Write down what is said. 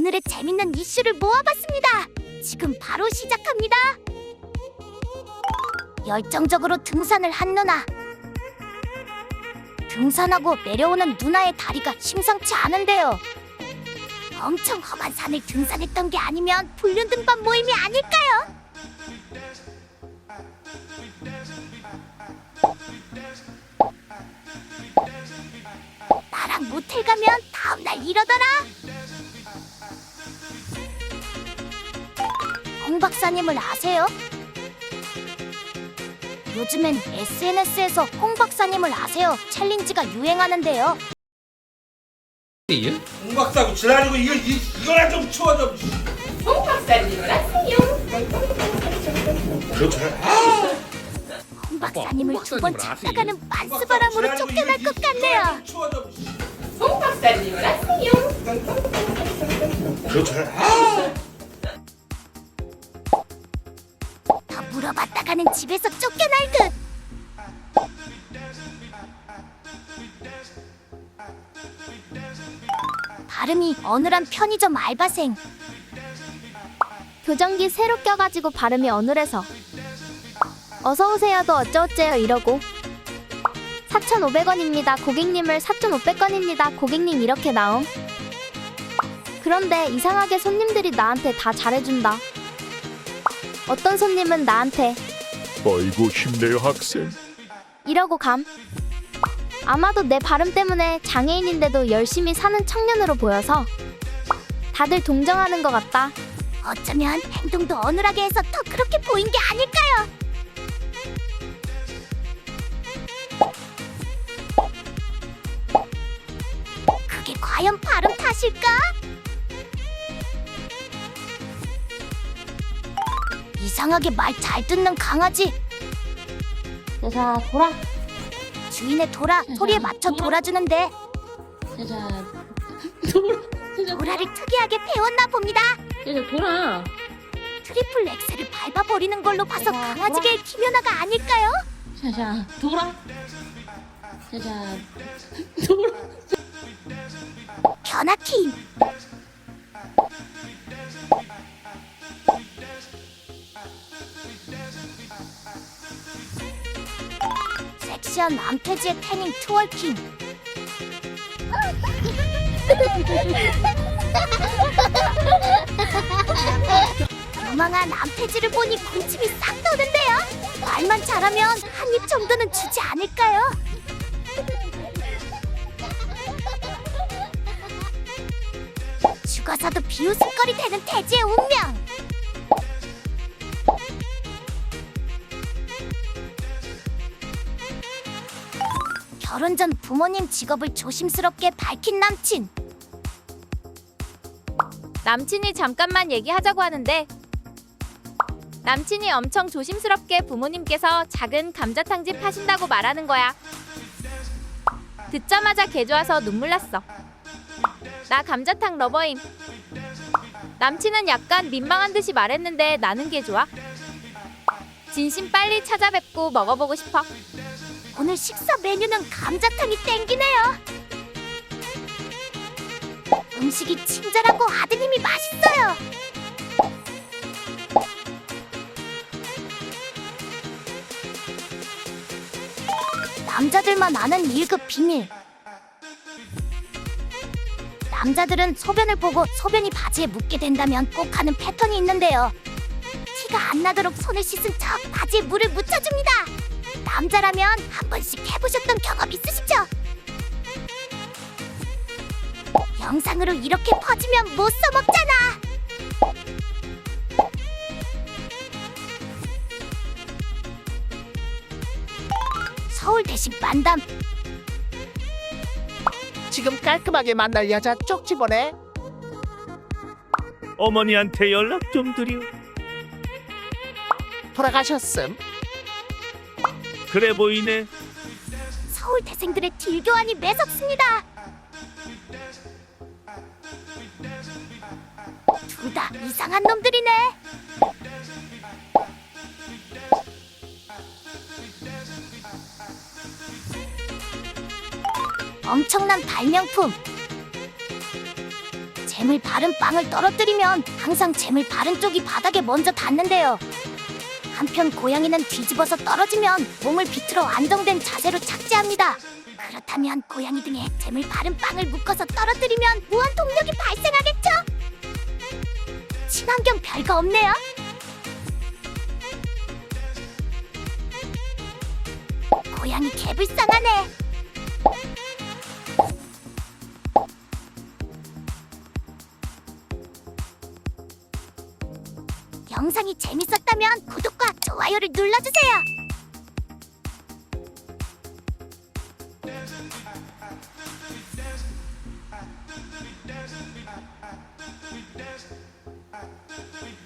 오늘의 재밌는 이슈를 모아봤습니다. 지금 바로 시작합니다. 열정적으로 등산을 한 누나. 등산하고 내려오는 누나의 다리가 심상치 않은데요. 엄청 험한 산을 등산했던 게 아니면 불륜 등반 모임이 아닐까요? 나랑 모텔 가면 다음날 이러더라. 박사님을 아세요? 요즘엔 SNS에서 홍 박사님을 아세요 챌린지가 유행하는데요. 홍 박사고 지랄이고 이거 이, 이거나 좀 치워 좀. 홍 박사님을 아세요? 그렇죠. 아, 홍 박사님을 홍두번 찾다가는 지랄이고 쫓겨날 것 이- 같네요. 치워 좀. 홍 박사님을 아세요? 그렇죠. 물어봤다가는 집에서 쫓겨날 듯. 발음이 어눌한 편의점 알바생. 교정기 새로 껴가지고 발음이 어눌해서 어서 오세요도 어쩌어째요 이러고 4,500원입니다. 고객님을 4,500원입니다. 고객님 이렇게 나옴. 그런데 이상하게 손님들이 나한테 다 잘해준다. 어떤 손님은 나한테 아이고 힘내요 학생 이러고 감. 아마도 내 발음 때문에 장애인인데도 열심히 사는 청년으로 보여서 다들 동정하는 것 같다. 어쩌면 행동도 어눌하게 해서 더 그렇게 보인 게 아닐까요? 그게 과연 발음 탓일까? 이상하게 말 잘 듣는 강아지. 여자 돌아. 주인의 도라 소리에 맞춰 돌아주는데. 여자 돌아. 도라를 특이하게 배웠나 봅니다. 여자 돌아. 트리플 엑셀을 밟아버리는 걸로 봐서 강아지계의 김연아가 아닐까요? 여자 돌아. 여자 돌아. 견학힘 섹시한 남태지의 태닝 트월킹 요망한 남태지를 보니 군침이 싹 도는데요 말만 잘하면 한 입 정도는 주지 않을까요? 죽어서도 비웃음거리 되는 태지의 운명. 결혼 전 부모님 직업을 조심스럽게 밝힌 남친. 남친이 잠깐만 얘기하자고 하는데 남친이 엄청 조심스럽게 부모님께서 작은 감자탕집 하신다고 말하는 거야. 듣자마자 개 좋아서 눈물 났어. 나 감자탕 러버임. 남친은 약간 민망한 듯이 말했는데 나는 개 좋아. 진심 빨리 찾아뵙고 먹어보고 싶어. 오늘 식사 메뉴는 감자탕이 땡기네요. 음식이 친절하고 아드님이 맛있어요. 남자들만 아는 1급 비밀. 남자들은 소변을 보고 소변이 바지에 묻게 된다면 꼭 하는 패턴이 있는데요. 티가 안 나도록 손을 씻은 척 바지에 물을 묻혀줍니다. 남자라면 한 번씩 해보셨던 경험 있으시죠? 영상으로 이렇게 퍼지면 못 써먹잖아. 서울 대신 만담 지금 깔끔하게 만날 여자 쪽지 보내. 어머니한테 연락 좀 드려 돌아가셨음. 그래 보이네 서울 대생들의 딜교환이 매섭습니다. 둘 다 이상한 놈들이네. 엄청난 발명품. 잼을 바른 빵을 떨어뜨리면 항상 잼을 바른 쪽이 바닥에 먼저 닿는데요. 한편 고양이는 뒤집어서 떨어지면 몸을 비틀어 안정된 자세로 착지합니다. 그렇다면 고양이 등에 잼을 바른 빵을 묶어서 떨어뜨리면 무한 동력이 발생하겠죠? 친환경 별거 없네요. 고양이 개불쌍하네. 영상이 재밌었다면 구독과 좋아요를 눌러주세요.